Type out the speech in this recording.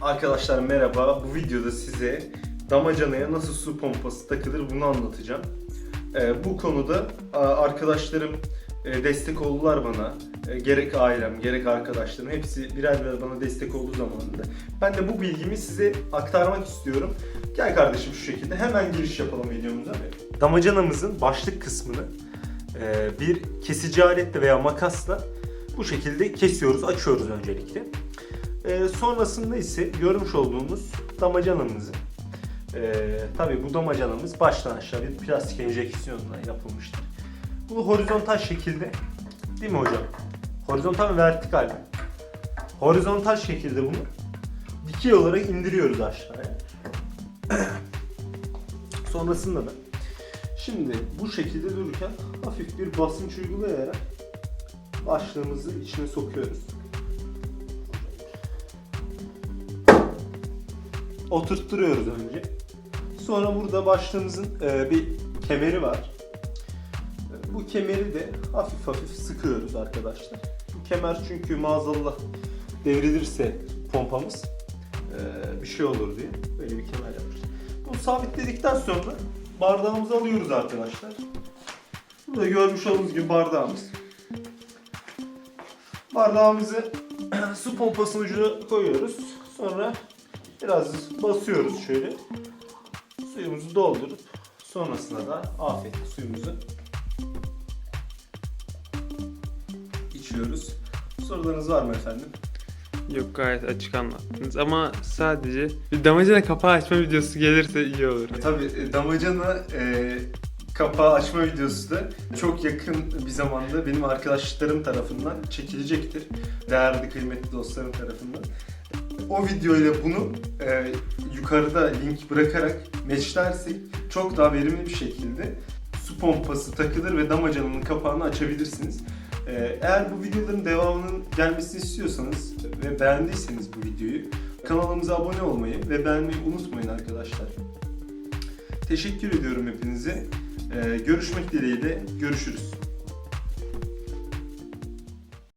Arkadaşlar merhaba. Bu videoda size damacanaya nasıl su pompası takılır bunu anlatacağım. Ee, bu konuda arkadaşlarım e, destek oldular bana. E, gerek ailem, gerek arkadaşlarım hepsi birer birer bana destek olduğu zamanında. Ben de bu bilgimi size aktarmak istiyorum. Gel kardeşim şu şekilde hemen giriş yapalım videomuza. Damacanamızın başlık kısmını e, bir kesici aletle veya makasla bu şekilde kesiyoruz, açıyoruz öncelikle. Ee, sonrasında ise görmüş olduğumuz damacanamızı ee, tabii bu damacanamız baştan aşağı bir plastik enjeksiyonla yapılmıştır. Bu horizontal şekilde değil mi hocam? Horizontal ve vertikal. mi? Horizontal şekilde bunu dikey olarak indiriyoruz aşağıya. Sonrasında da şimdi bu şekilde dururken hafif bir basınç uygulayarak başlığımızı içine sokuyoruz. Oturtturuyoruz önce. Sonra burada başlığımızın e, bir kemeri var. Bu kemeri de hafif hafif sıkıyoruz arkadaşlar. Bu kemer çünkü maazallah devrilirse pompamız e, bir şey olur diye böyle bir kemer yapmışız. Bunu sabitledikten sonra bardağımızı alıyoruz arkadaşlar. Burada görmüş olduğunuz gibi bardağımız. Bardağımızı su pompasının ucuna koyuyoruz. Sonra Biraz basıyoruz şöyle. Suyumuzu doldurup sonrasında da afiyetle suyumuzu içiyoruz. Sorularınız var mı efendim? Yok gayet açık anlattınız ama sadece bir damacana kapağı açma videosu gelirse iyi olur. Tabii e, damacana e, kapağı açma videosu da çok yakın bir zamanda benim arkadaşlarım tarafından çekilecektir. Değerli kıymetli dostlarım tarafından. O videoyla bunu e, yukarıda link bırakarak meçlersek çok daha verimli bir şekilde su pompası takılır ve damacananın kapağını açabilirsiniz. E, eğer bu videoların devamının gelmesini istiyorsanız ve beğendiyseniz bu videoyu kanalımıza abone olmayı ve beğenmeyi unutmayın arkadaşlar. Teşekkür ediyorum hepinize. E, görüşmek dileğiyle görüşürüz.